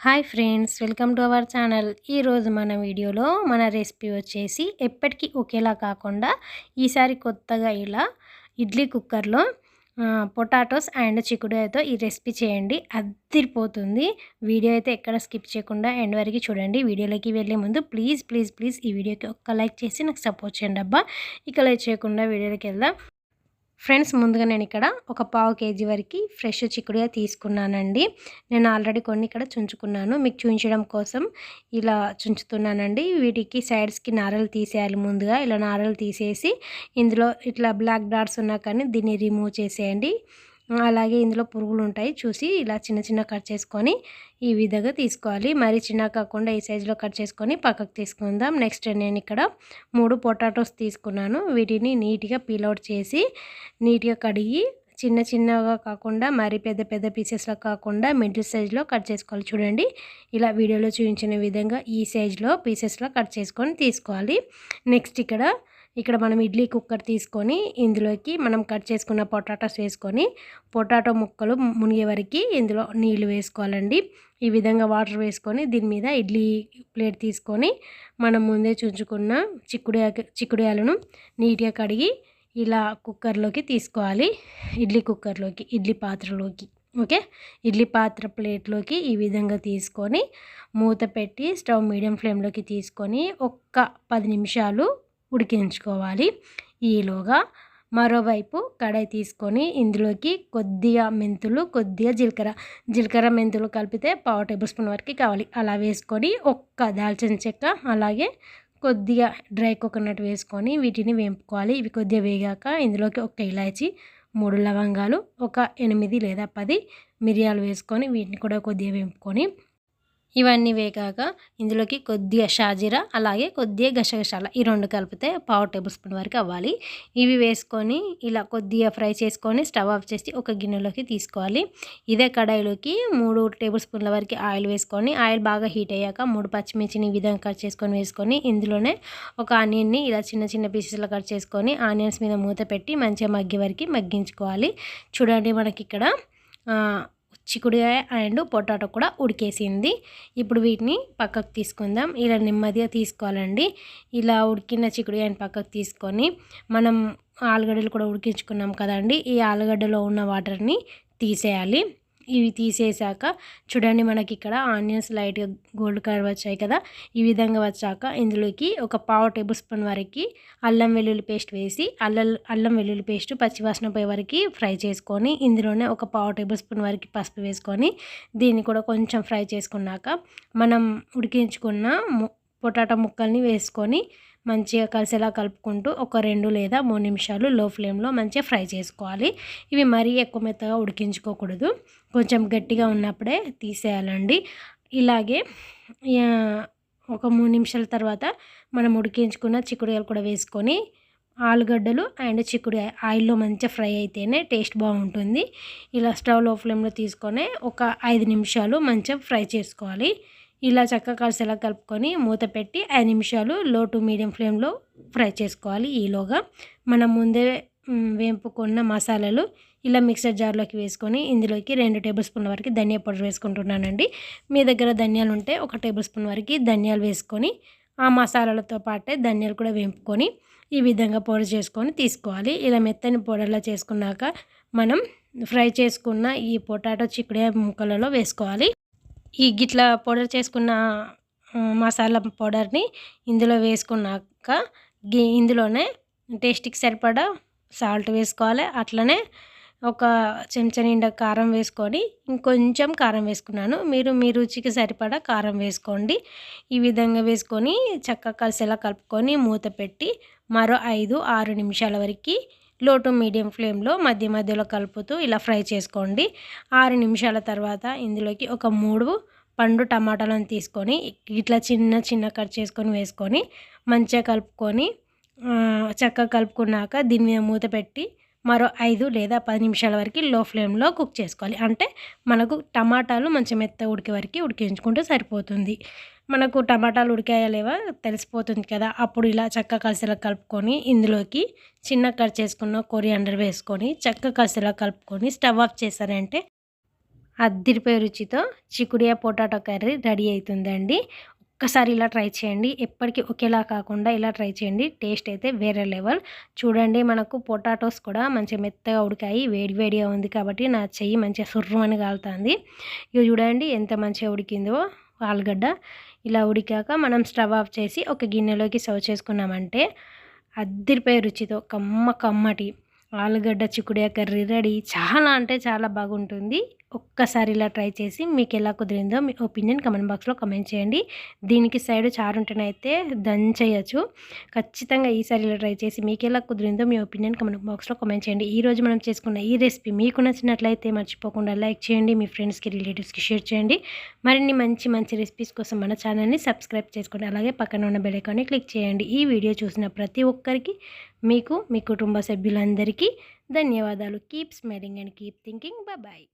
Hi friends welcome to our channel. ఈరోజు మన వీడియోలో మన రెసిపీ వచ్చేసి ఎప్పటికీ ఒకేలా కాకుండా ఈసారి కొత్తగా ఇలా ఇడ్లీ కుక్కర్లో పొటాటోస్ అండ్ చిక్కుడుతో ఈ రెసిపీ చేయండి. అదిరిపోతుంది. వీడియో అయితే ఎక్కడ స్కిప్ చేయకుండా ఎండ్ వరకు చూడండి. వీడియోలోకి వెళ్ళే ముందు ప్లీజ్ ప్లీజ్ ప్లీజ్ ఈ వీడియోకి ఒక్క లైక్ చేసి నాకు సపోర్ట్ చేయండి అబ్బా. ఇక లైక్ చేయకుండా వీడియోలోకి వెళ్దాం. ఫ్రెండ్స్ ముందుగా నేను ఇక్కడ ఒక పావు కేజీ వరకు ఫ్రెష్ చిక్కుడుగా తీసుకున్నానండి. నేను ఆల్రెడీ కొన్ని ఇక్కడ చుంచుకున్నాను. మీకు చూపించడం కోసం ఇలా చుంచుతున్నానండి. వీటికి సైడ్స్కి నారలు తీసేయాలి ముందుగా. ఇలా నారలు తీసేసి ఇందులో ఇట్లా బ్లాక్ డాట్స్ ఉన్నా కానీ దీన్ని రిమూవ్ చేసేయండి. అలాగే ఇందులో పురుగులు ఉంటాయి చూసి ఇలా చిన్న చిన్న కట్ చేసుకొని ఈ విధంగా తీసుకోవాలి. మరి చిన్న కాకుండా ఈ సైజులో కట్ చేసుకొని పక్కకు తీసుకుందాం. నెక్స్ట్ నేను ఇక్కడ మూడు పొటాటోస్ తీసుకున్నాను. వీటిని నీట్గా పీలౌట్ చేసి నీట్గా కడిగి చిన్న చిన్నగా కాకుండా మరి పెద్ద పెద్ద పీసెస్లో కాకుండా మిడిల్ సైజులో కట్ చేసుకోవాలి. చూడండి ఇలా వీడియోలో చూపించిన విధంగా ఈ సైజులో పీసెస్లో కట్ చేసుకొని తీసుకోవాలి. నెక్స్ట్ ఇక్కడ ఇక్కడ మనం ఇడ్లీ కుక్కర్ తీసుకొని ఇందులోకి మనం కట్ చేసుకున్న పొటాటోస్ వేసుకొని పొటాటో ముక్కలు మునిగే వరకు ఇందులో నీళ్ళు వేసుకోవాలండి. ఈ విధంగా వాటర్ వేసుకొని దీని మీద ఇడ్లీ ప్లేట్ తీసుకొని మనం ముందే చుంచుకున్న చిక్కుడు చిక్కుడుయాలను నీట్గా కడిగి ఇలా కుక్కర్లోకి తీసుకోవాలి. ఇడ్లీ కుక్కర్లోకి ఇడ్లీ పాత్రలోకి ఓకే? ఇడ్లీ పాత్ర ప్లేట్లోకి ఈ విధంగా తీసుకొని మూత పెట్టి స్టవ్ మీడియం ఫ్లేమ్లోకి తీసుకొని ఒక్క పది నిమిషాలు ఉడికించుకోవాలి. ఈలోగా మరోవైపు కడాయి తీసుకొని ఇందులోకి కొద్దిగా మెంతులు కొద్దిగా జీలకర్ర. జీలకర్ర మెంతులు కలిపితే పావు టేబుల్ స్పూన్ వరకు కావాలి. అలా వేసుకొని ఒక్క దాల్చిన చెక్క అలాగే కొద్దిగా డ్రై కోకోనట్ వేసుకొని వీటిని వేపుకోవాలి. ఇవి కొద్దిగా వేగాక ఇందులోకి ఒక ఇలాచి మూడు లవంగాలు ఒక ఎనిమిది లేదా పది మిరియాలు వేసుకొని వీటిని కూడా కొద్దిగా వేపుకొని ఇవన్నీ వేగాక ఇందులోకి కొద్దిగా షాజీరా అలాగే కొద్దిగా గసగసాల ఈ రెండు కలిపితే పావు టేబుల్ స్పూన్ వరకు అవ్వాలి. ఇవి వేసుకొని ఇలా కొద్దిగా ఫ్రై చేసుకొని స్టవ్ ఆఫ్ చేసి ఒక గిన్నెలోకి తీసుకోవాలి. ఇదే కడాయిలోకి మూడు టేబుల్ స్పూన్ల వరకు ఆయిల్ వేసుకొని ఆయిల్ బాగా హీట్ అయ్యాక మూడు పచ్చిమిర్చిని ఈ విధంగా కట్ చేసుకొని వేసుకొని ఇందులోనే ఒక ఆనియన్ని ఇలా చిన్న చిన్న పీసెస్లో కట్ చేసుకొని ఆనియన్స్ మీద మూత పెట్టి మంచిగా మగ్గి వరకు మగ్గించుకోవాలి. చూడండి మనకి ఇక్కడ చిక్కుడుకాయ అండ్ పొటాటో కూడా ఉడికేసింది. ఇప్పుడు వీటిని పక్కకు తీసుకుందాం. ఇలా నెమ్మదిగా తీసుకోవాలండి. ఇలా ఉడికిన చిక్కుడుకాయని పక్కకు తీసుకొని మనం ఆలుగడ్డలు కూడా ఉడికించుకున్నాం కదండి. ఈ ఆలుగడ్డలో ఉన్న వాటర్ని తీసేయాలి. ఇవి తీసేసాక చూడండి మనకి ఇక్కడ ఆనియన్స్ లైట్గా గోల్డ్ కలర్ వచ్చాయి కదా. ఈ విధంగా వచ్చాక ఇందులోకి ఒక పావు టేబుల్ స్పూన్ వరకు అల్లం వెల్లుల్లి పేస్ట్ వేసి అల్లం అల్లం వెల్లుల్లి పేస్ట్ పచ్చివాసన పోయే వరకు ఫ్రై చేసుకొని ఇందులోనే ఒక పావు టేబుల్ స్పూన్ వరకు పసుపు వేసుకొని దీన్ని కూడా కొంచెం ఫ్రై చేసుకున్నాక మనం ఉడికించుకున్న పొటాటో ముక్కల్ని వేసుకొని మంచిగా కలిసేలా కలుపుకుంటూ ఒక రెండు లేదా మూడు నిమిషాలు లో ఫ్లేమ్లో మంచిగా ఫ్రై చేసుకోవాలి. ఇవి మరీ ఎక్కువ మెత్తగా ఉడికించుకోకూడదు. కొంచెం గట్టిగా ఉన్నప్పుడే తీసేయాలండి. ఇలాగే ఒక మూడు నిమిషాల తర్వాత మనం ఉడికించుకున్న చిక్కుడుకాయలు కూడా వేసుకొని ఆలుగడ్డలు అండ్ చిక్కుడు ఆయిల్లో మంచిగా ఫ్రై అయితేనే టేస్ట్ బాగుంటుంది. ఇలా స్టవ్లో ఫ్లేమ్లో తీసుకొని ఒక ఐదు నిమిషాలు మంచిగా ఫ్రై చేసుకోవాలి. ఇలా చక్కగా కలిసేలా కలుపుకొని మూత పెట్టి ఐదు నిమిషాలు లో టు మీడియం ఫ్లేమ్లో ఫ్రై చేసుకోవాలి ఈలోగా. మనం ముందే వేపుకున్న మసాలాలు ఇలా మిక్సర్ జార్లోకి వేసుకొని ఇందులోకి రెండు టేబుల్ స్పూన్ల వరకు ధనియా పౌడర్ వేసుకుంటున్నానండి. మీ దగ్గర ధనియాలు ఉంటే ఒక టేబుల్ స్పూన్ వరకు ధనియాలు వేసుకొని ఆ మసాలాలతో పాటే ధనియాలు కూడా వేపుకొని ఈ విధంగా పౌడర్ చేసుకొని తీసుకోవాలి. ఇలా మెత్తని పౌడర్లా చేసుకున్నాక మనం ఫ్రై చేసుకున్న ఈ పొటాటో చిక్కుడే ముక్కలలో వేసుకోవాలి. ఈ గిట్ల పౌడర్ చేసుకున్న మసాలా పౌడర్ని ఇందులో వేసుకున్నాక ఇందులోనే టేస్ట్కి సరిపడా సాల్ట్ వేసుకోవాలి. అట్లనే ఒక చెంచా నిండా కారం వేసుకొని ఇంకొంచెం కారం వేసుకున్నాను. మీరు మీ రుచికి సరిపడా కారం వేసుకోండి. ఈ విధంగా వేసుకొని చక్కగా కలిసేలా కలుపుకొని మూత పెట్టి మరో ఐదు ఆరు నిమిషాల వరకు లో టు మీడియం ఫ్లేమ్లో మధ్య మధ్యలో కలుపుతూ ఇలా ఫ్రై చేసుకోండి. ఆరు నిమిషాల తర్వాత ఇందులోకి ఒక మూడు పండు టమాటాలను తీసుకొని ఇట్లా చిన్న చిన్న కట్ చేసుకొని వేసుకొని మంచిగా కలుపుకొని చక్కగా కలుపుకున్నాక దీని మీద మూత పెట్టి మరో ఐదు లేదా పది నిమిషాల వరకు లో ఫ్లేమ్లో కుక్ చేసుకోవాలి. అంటే మనకు టమాటాలు మంచి మెత్త ఉడికే వరకు ఉడికించుకుంటే సరిపోతుంది. మనకు టమాటాలు ఉడికాయా లేవా తెలిసిపోతుంది కదా. అప్పుడు ఇలా చక్క కలిసిలా కలుపుకొని ఇందులోకి చిన్న కట్ చేసుకున్న కొరియాండర్ వేసుకొని చక్క కలిసిలా కలుపుకొని స్టవ్ ఆఫ్ చేశారంటే అద్దిరిపోయే రుచితో చిక్కుడియా పొటాటో కర్రీ రెడీ అవుతుందండి. ఒక్కసారి ఇలా ట్రై చేయండి. ఎప్పటికీ ఒకేలా కాకుండా ఇలా ట్రై చేయండి. టేస్ట్ అయితే వేరే లెవెల్. చూడండి మనకు పొటాటోస్ కూడా మంచిగా మెత్తగా ఉడికాయి వేడి వేడిగా ఉంది కాబట్టి నా చెయ్యి మంచిగా సుర్రమని కాలుతుంది. ఇక చూడండి ఎంత మంచిగా ఉడికిందో ఆలుగడ్డ. ఇలా ఉడికాక మనం స్టవ్ ఆఫ్ చేసి ఒక గిన్నెలోకి సర్వ్ చేసుకున్నామంటే అద్దిరిపోయే రుచితో కమ్మ కమ్మటి. ఆలుగడ్డ చిక్కుడుగా కర్రీ రెడీ. చాలా అంటే చాలా బాగుంటుంది. ఒక్కసారి ఇలా ట్రై చేసి మీకు ఎలా కుదిరిందో మీ ఒపీనియన్ కమెంట్ బాక్స్లో కమెంట్ చేయండి. దీనికి సైడ్ చారు ఉంటేనైతే దంచేయచ్చు ఖచ్చితంగా ఈసారి ఇలా ట్రై చేసి మీకు ఎలా కుదిరిందో మీ ఒపీనియన్ కమెంట్ బాక్స్లో కమెంట్ చేయండి. ఈరోజు మనం చేసుకున్న ఈ రెసిపీ మీకు నచ్చినట్లయితే మర్చిపోకుండా లైక్ చేయండి మీ ఫ్రెండ్స్కి రిలేటివ్స్కి షేర్ చేయండి. మరిన్ని మంచి మంచి రెసిపీస్ కోసం మన ఛానల్ని సబ్స్క్రైబ్ చేసుకోండి. అలాగే పక్కన ఉన్న బెలైకాన్ని క్లిక్ చేయండి. ఈ వీడియో చూసిన ప్రతి ఒక్కరికి మీకు మీ కుటుంబ సభ్యులందరికీ ధన్యవాదాలు. Keep smiling and keep thinking bye